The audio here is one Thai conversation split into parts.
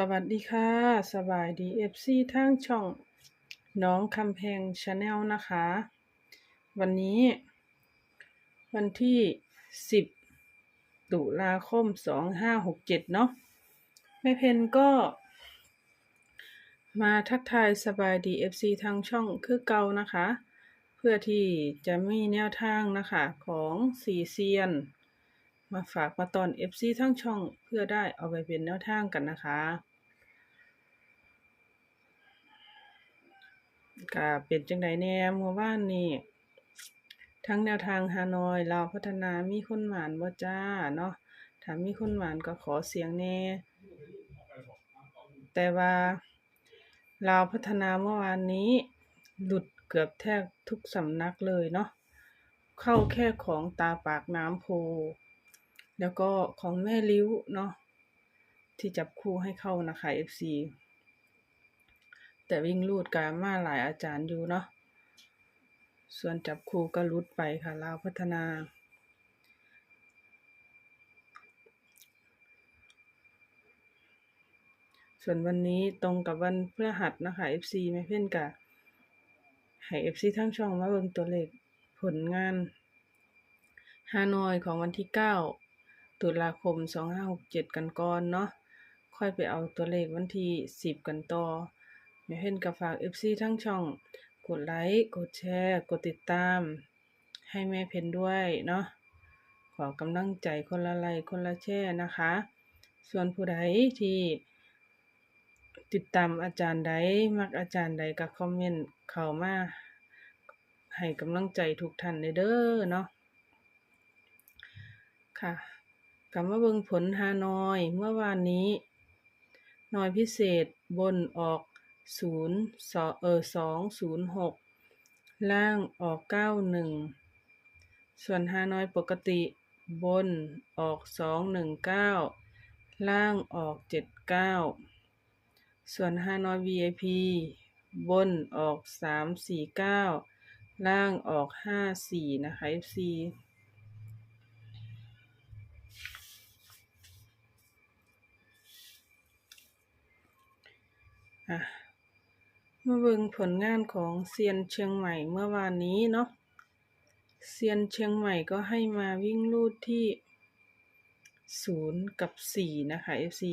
สวัสดีค่ะ สบายดีเอฟซีทางช่อง น้องคำแพงชาแนลนะคะ วันนี้ วันที่สิบตุลาคมสองห้าหกเจ็ดเนาะแม่เพนก็ มาทักทายสบายดีเอฟซีทางช่องคือเก่านะคะ เพื่อที่จะมีแนวทางนะคะ ของสีเซียน มาฝากมาตอน FC ทั้งช่องเพื่อได้เอาไปเป็นแนวทางกันนะคะก็เป็นจังไดแน่เมื่อวานนี้ทั้งแนวทางฮานอยลาพัฒนามีคนหมานบ่จ้าเนาะถ้ามีคนหมานก็ขอเสียงแน่แต่ว่าลาพัฒนาเมื่อวานนี้หลุดเกือบแทบทุกสำนักเลยเนาะเข้าแค่ของตาปากน้ำโพ แล้วก็ของแม่ลิ้วเนาะที่จับคู่ให้เข้านะคะ FC แต่วิ่งลูดกามาหลายอาจารย์อยู่เนาะส่วนจับคู่ก็ลุดไปค่ะลาวพัฒนาส่วนวันนี้ตรงกับวันพฤหัสนะคะ FC ไม่เพ่นกะให้ FC ทั้งช่องมาเบิ่งตัวเลขผลงานฮานอยของวันที่เก้า ตุลาคม 2567 กันก่อนเนาะ ค่อยไปเอาตัวเลขวันที่ 10 กันต่อแม่เห็นกับฝาก FC ทั้งช่อง กดไลค์ กดแชร์ กดติดตาม ให้แม่เพนด้วยเนาะ ขอกำลังใจคนละไลค์คนละแชร์นะคะ ส่วนผู้ใดที่ติดตามอาจารย์ใดมักอาจารย์ใดก็คอมเมนต์เข้ามาให้กำลังใจทุกท่านเด้อเนาะค่ะ กลับมาเบิงผลฮานอยเมื่อวานนี้นอยพิเศษบนออกศูนย์สอเออสองศูนย์หกล่างออกเก้าหนึ่งส่วนฮานอยปกติบนออกสองหนึ่งเก้าล่างออกเจ็ดเก้าส่วนฮานอย VIP บนออกสามสี่เก้าล่างออกห้าสี่นะคะ FC อะมาเบิ่งผลงานของเซียนเชียงใหม่เมื่อวานนี้เนาะเซียนเชียงใหม่ก็ให้มาวิ่งลูดที่ศูนย์กับสี่นะคะ FC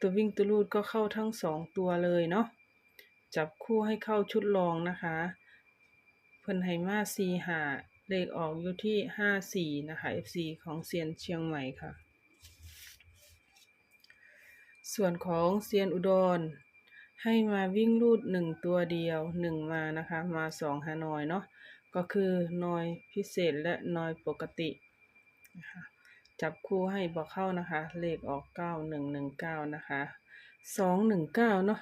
ตัววิ่งตัวลูดก็เข้าทั้งสองตัวเลยเนาะจับคู่ให้เข้าชุดรองนะคะ เพิ่นให้มาซีหาเลขออกอยู่ที่ห้าสี่นะคะ FC ของเซียนเชียงใหม่ค่ะ ส่วนของเซียนอุดร ให้มาวิ่งลูดหนึ่งตัวเดียวหนึ่งมานะคะ มาสองฮานอยเนาะก็คือนอยพิเศษและนอยปกตินะคะจับคู่ให้บอกเข้านะคะ เลขออกเก้าหนึ่งหนึ่งเก้านะคะสองหนึ่งเก้าเนาะ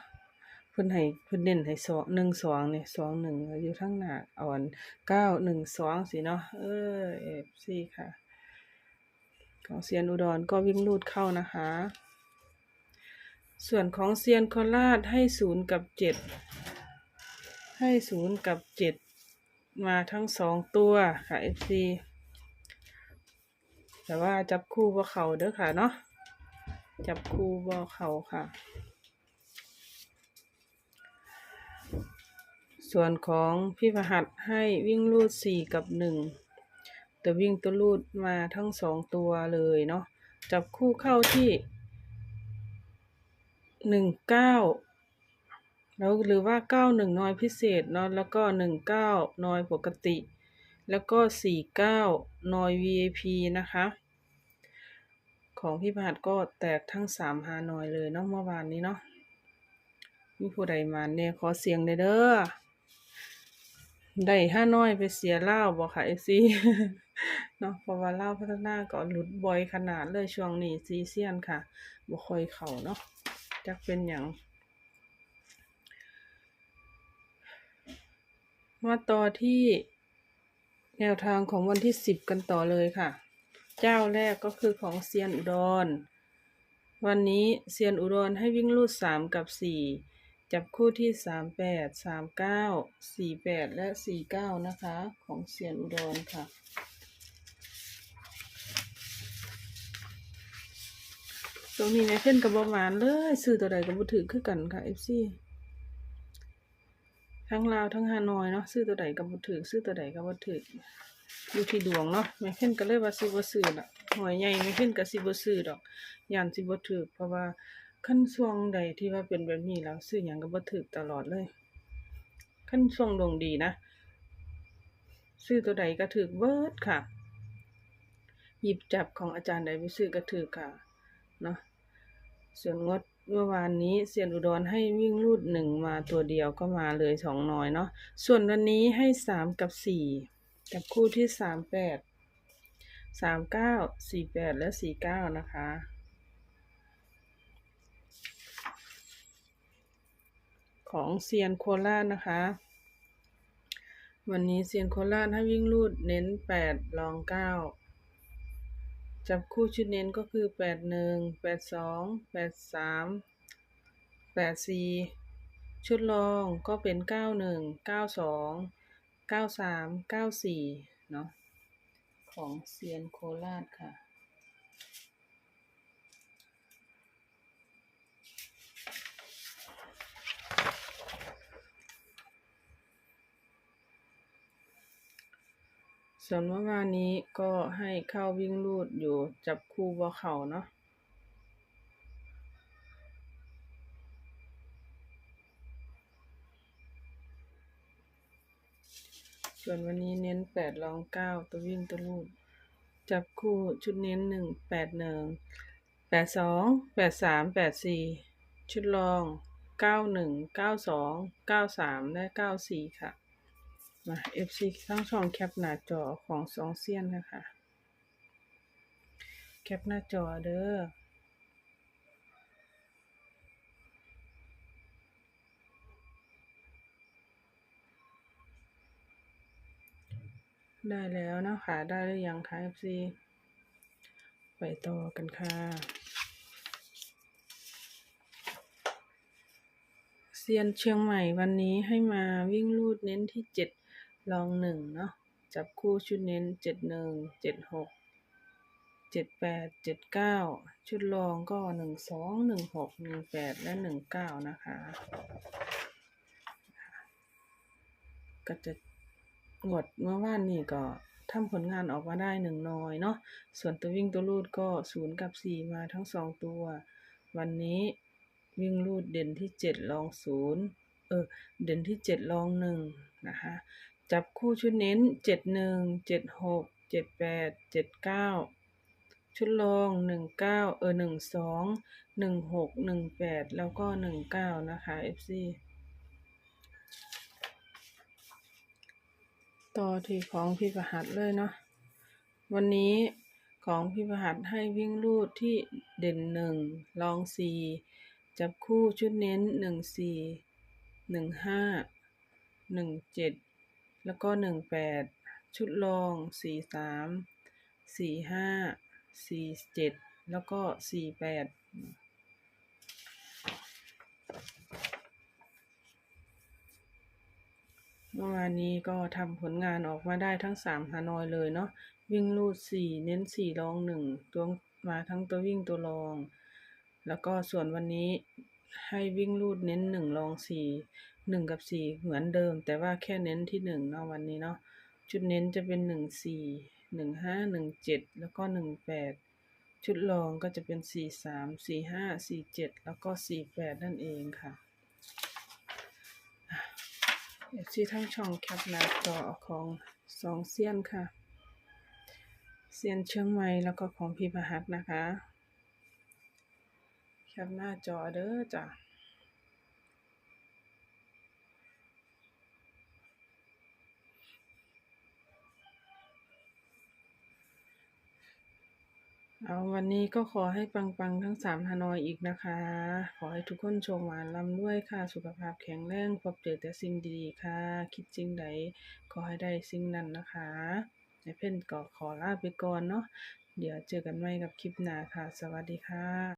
เพิ่นให้เพิ่นเน้นให้สองหนึ่งสองเนี่ยสองหนึ่งอยู่ทั้งหน้าอ่อนเก้าหนึ่งสองสิเนาะเออเอฟซีค่ะ ของเซียนอุดรก็วิ่งลูดเข้านะคะ ส่วนของเซียนโคราชให้ศูนย์กับเจ็ดให้ศูนย์กับเจ็ดมาทั้งสองตัวค่ะ FC แต่ว่าจับคู่บ่เขาเด้อค่ะเนาะจับคู่บ่เขาค่ะ ส่วนของพี่ประหัดให้วิ่งลูดสี่กับหนึ่งแต่วิ่งตัวลูดมาทั้งสองตัวเลยเนาะจับคู่เข้าที่ หนึ่งเก้าแล้วหรือว่าเก้าหนึ่งน้อยพิเศษเนาะแล้วก็หนึ่งเก้าน้อยปกติ แล้วก็สี่เก้าน้อย VIP นะคะ ของพี่ประหัดก็แตกทั้งสามฮานอยเลยเนาะเมื่อวานนี้เนาะมีผู้ใดมาเนี่ยขอเสียงเลยเด้อได้ห้าน้อยไปเสียเหล้าบ่ค่ะเอซีเนาะเพราะว่าเหล้าพัฒนาก็หลุดบ่อยขนาดเลยช่วงนี้ซีเซียนค่ะบ่ค่อยเข้าเนาะ จักเป็นอย่างมาต่อที่แนวทางของวันที่สิบกันต่อเลยค่ะ เจ้าแรกก็คือของเซียนอุดร วันนี้เซียนอุดรให้วิ่งลูดสามกับสี่จับคู่ที่สามแปดสามเก้าสี่แปดและสี่เก้านะคะ ของเซียนอุดรค่ะ สช่วงนี้แม่เพ่นกับบ่หมานเลยซื้อตัวใดก็บ่ถือคือกันค่ะ FC ทั้งลาวทั้งฮานอยเนาะซื้อตัวใดก็บ่ถือซื้อตัวใดก็บ่ถืออยู่ที่ดวงเนาะแม่เพ่นก็เลยว่าสิบ่ซื้อละหวยใหญ่แม่เพ่นก็สิบ่ซื้อดอกย่านสิบ่ถือเพราะว่าคันช่วงใดที่ว่าเป็นแบบนี้แล้วซื้อหยังก็บ่ถือตลอดเลยคันช่วงดวงดีนะซื้อตัวใดก็ถือเบิร์ดค่ะ หยิบจับของอาจารย์ใดไปซื้อก็ถือค่ะเนาะ ส่วนงดเมื่อวานนี้เซียนอุดรให้วิ่งรูดหนึ่งมาตัวเดียวก็มาเลยสองน้อยเนาะส่วนวันนี้ให้สามกับสี่กับคู่ที่สามแปดสามเก้าสี่แปดและสี่เก้านะคะของเซียนโคราชนะคะ วันนี้เซียนโคราชให้วิ่งรูดเน้นแปดรองเก้า จับคู่ชุดเน้นก็คือแปดหนึ่งแปดสองแปดสามแปดสี่ชุดรองก็เป็นเก้าหนึ่งเก้าสองเก้าสามเก้าสี่เนาะของเซียนโคราชค่ะ ส่วนเมื่อวานนี้ก็ให้เข้าวิ่งรูดอยู่จับคู่บ่เข่าเนาะส่วนวันนี้เน้นแปดรองเก้าตัววิ่งตัวลูด จับคู่ชุดเน้นหนึ่งแปดหนึ่งแปดสองแปดสามแปดสี่ชุดรองเก้าหนึ่งเก้าสองเก้าสามและเก้าสี่ค่ะ มา FC ทั้งช่องแคปหน้าจอของสองเซียนนะคะแคปหน้าจอเด้อได้แล้วนะคะ ได้หรือยังคะ FC ไปต่อกันค่ะ เซียนเชียงใหม่วันนี้ให้มาวิ่งลูดเน้นที่เจ็ด ลองหนึ่งเนาะจับคู่ชุดเน้นเจ็ดหนึ่งเจ็ดหกเจ็ดแปดเจ็ดเก้าชุดรองก็หนึ่งสองหนึ่งหกหนึ่งแปดและหนึ่งเก้านะคะ ก็จะงดเมื่อวานนี่ก็ทำผลงานออกมาได้หนึ่งน้อยเนาะส่วนตัววิ่งตัวรูดก็ศูนย์กับสี่มาทั้งสองตัว วันนี้วิ่งรูดเด่นที่เจ็ดลองศูนย์เออเด่นที่เจ็ดลองหนึ่งนะคะ จับคู่ชุดเน้นเจ็ดหนึ่งเจ็ดหกเจ็ดแปดเจ็ดเก้าชุดรองหนึ่งเก้าเออหนึ่งสองหนึ่งหกหนึ่งแปดแล้วก็หนึ่งเก้านะคะ FC ต่อที่ของพี่ประหัสเลยเนาะ วันนี้ของพี่ประหัสให้วิ่งรูดที่เด่นหนึ่งลองสี่จับคู่ชุดเน้นหนึ่งสี่หนึ่งห้าหนึ่งเจ็ด แล้วก็หนึ่งแปดชุดรองสี่สามสี่ห้าสี่เจ็ดแล้วก็สี่แปดเมื่อวานนี้ก็ทำผลงานออกมาได้ทั้งสามฮานอยเลยเนาะวิ่งลูดสี่เน้นสี่รองหนึ่งตัวมาทั้งตัววิ่งตัวรอง แล้วก็ส่วนวันนี้ให้วิ่งลูดเน้นหนึ่งรองสี่ หนึ่งกับสี่เหมือนเดิม แต่ว่าแค่เน้นที่หนึ่งเนาะวันนี้เนาะจุดเน้นจะเป็นหนึ่งสี่หนึ่งห้าหนึ่งเจ็ดแล้วก็หนึ่งแปดชุดรองก็จะเป็นสี่สามสี่ห้าสี่เจ็ดแล้วก็สี่แปดนั่นเองค่ะเอฟซีทั้งช่องแคปหน้าจอของสองเซียนค่ะเซียนเชียงใหม่แล้วก็ของพี่ประหัสนะคะ แคปหน้าจอเด้อจ้ะ เอาวันนี้ก็ขอให้ปังๆ ทั้งสามฮานอยอีกนะคะ ขอให้ทุกคนโชคหวานลำด้วยค่ะ สุขภาพแข็งแรงพบเจอแต่สิ่งดีๆค่ะ คิดสิ่งใดขอให้ได้สิ่งนั้นนะคะในเพ่นก็ขอลาไปก่อนเนาะเดี๋ยวเจอกันใหม่กับคลิปหน้าค่ะ สวัสดีค่ะ